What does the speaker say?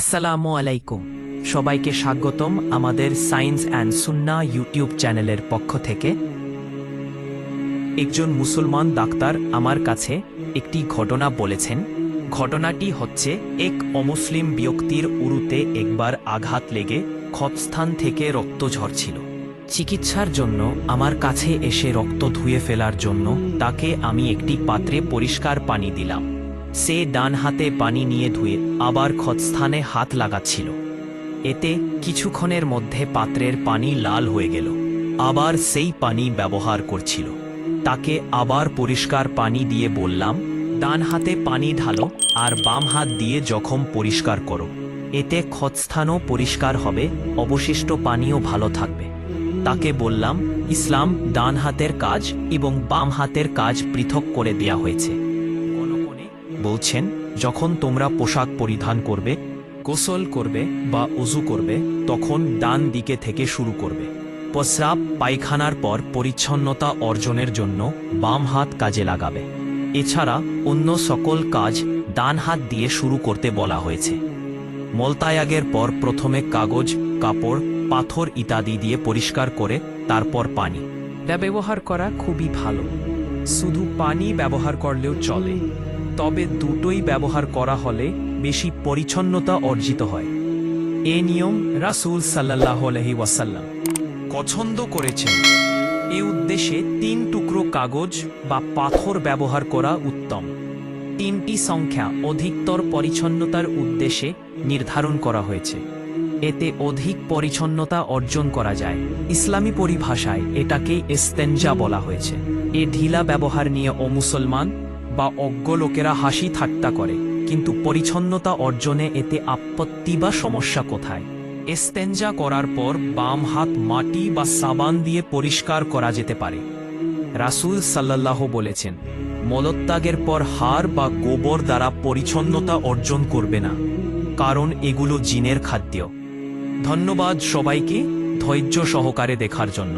আসসালামু আলাইকুম। সবাইকে স্বাগতম আমাদের সায়েন্স অ্যান্ড সুন্না ইউটিউব চ্যানেলের পক্ষ থেকে। একজন মুসলমান ডাক্তার আমার কাছে একটি ঘটনা বলেছেন। ঘটনাটি হচ্ছে, এক অমুসলিম ব্যক্তির উরুতে একবার আঘাত লেগে ক্ষতস্থান থেকে রক্ত ঝরছিল। চিকিৎসার জন্য আমার কাছে এসে রক্ত ধুয়ে ফেলার জন্য তাকে আমি একটি পাত্রে পরিষ্কার পানি দিলাম। সে ডান হাতে পানি নিয়ে ধুয়ে আবার ক্ষতস্থানে হাত লাগাচ্ছিল। এতে কিছুক্ষণের মধ্যে পাত্রের পানি লাল হয়ে গেল। আবার সেই পানি ব্যবহার করছিল। তাকে আবার পরিষ্কার পানি দিয়ে বললাম, ডান হাতে পানি ঢালো আর বাম হাত দিয়ে জখম পরিষ্কার করো। এতে ক্ষতস্থানও পরিষ্কার হবে, অবশিষ্ট পানিও ভালো থাকবে। তাকে বললাম, ইসলাম, ডান হাতের কাজ এবং বাম হাতের কাজ পৃথক করে দেয়া হয়েছে। বলছেন, যখন তোমরা পোশাক পরিধান করবে, গোসল করবে বা উজু করবে, তখন ডান দিকে থেকে শুরু করবে। প্রস্রাব পায়খানার পর পরিচ্ছন্নতা অর্জনের জন্য বাম হাত কাজে লাগাবে। এছাড়া অন্য সকল কাজ ডান হাত দিয়ে শুরু করতে বলা হয়েছে। মলতায়াগের পর প্রথমে কাগজ, কাপড়, পাথর ইত্যাদি দিয়ে পরিষ্কার করে তারপর পানি। ব্যবহার করা খুবই ভালো। শুধু পানি ব্যবহার করলেও চলে। তবে দুটোই ব্যবহার করা হলে বেশি পরিচ্ছন্নতা অর্জিত হয়। এ নিয়ম রাসূল সাল্লাহ আলহি ওয়াসাল্লাম পছন্দ করেছেন। এ উদ্দেশ্যে তিন টুকরো কাগজ বা পাথর ব্যবহার করা উত্তম। তিনটি সংখ্যা অধিকতর পরিচ্ছন্নতার উদ্দেশ্যে নির্ধারণ করা হয়েছে। এতে অধিক পরিচ্ছন্নতা অর্জন করা যায়। ইসলামী পরিভাষায় এটাকে এস্তেঞ্জা বলা হয়েছে। এ ঢিলা ব্যবহার নিয়ে অমুসলমান বা অজ্ঞ লোকেরা হাসি ঠাট্টা করে, কিন্তু পরিচ্ছন্নতা অর্জনে এতে আপত্তি বা সমস্যা কোথায়? এস্তেঞ্জা করার পর বাম হাত মাটি বা সাবান দিয়ে পরিষ্কার করা যেতে পারে। রাসূল সাল্লাল্লাহ বলেছেন, মলত্যাগের পর হার বা গোবর দ্বারা পরিচ্ছন্নতা অর্জন করবে না, কারণ এগুলো জিনের খাদ্য। ধন্যবাদ সবাইকে ধৈর্য সহকারে দেখার জন্য।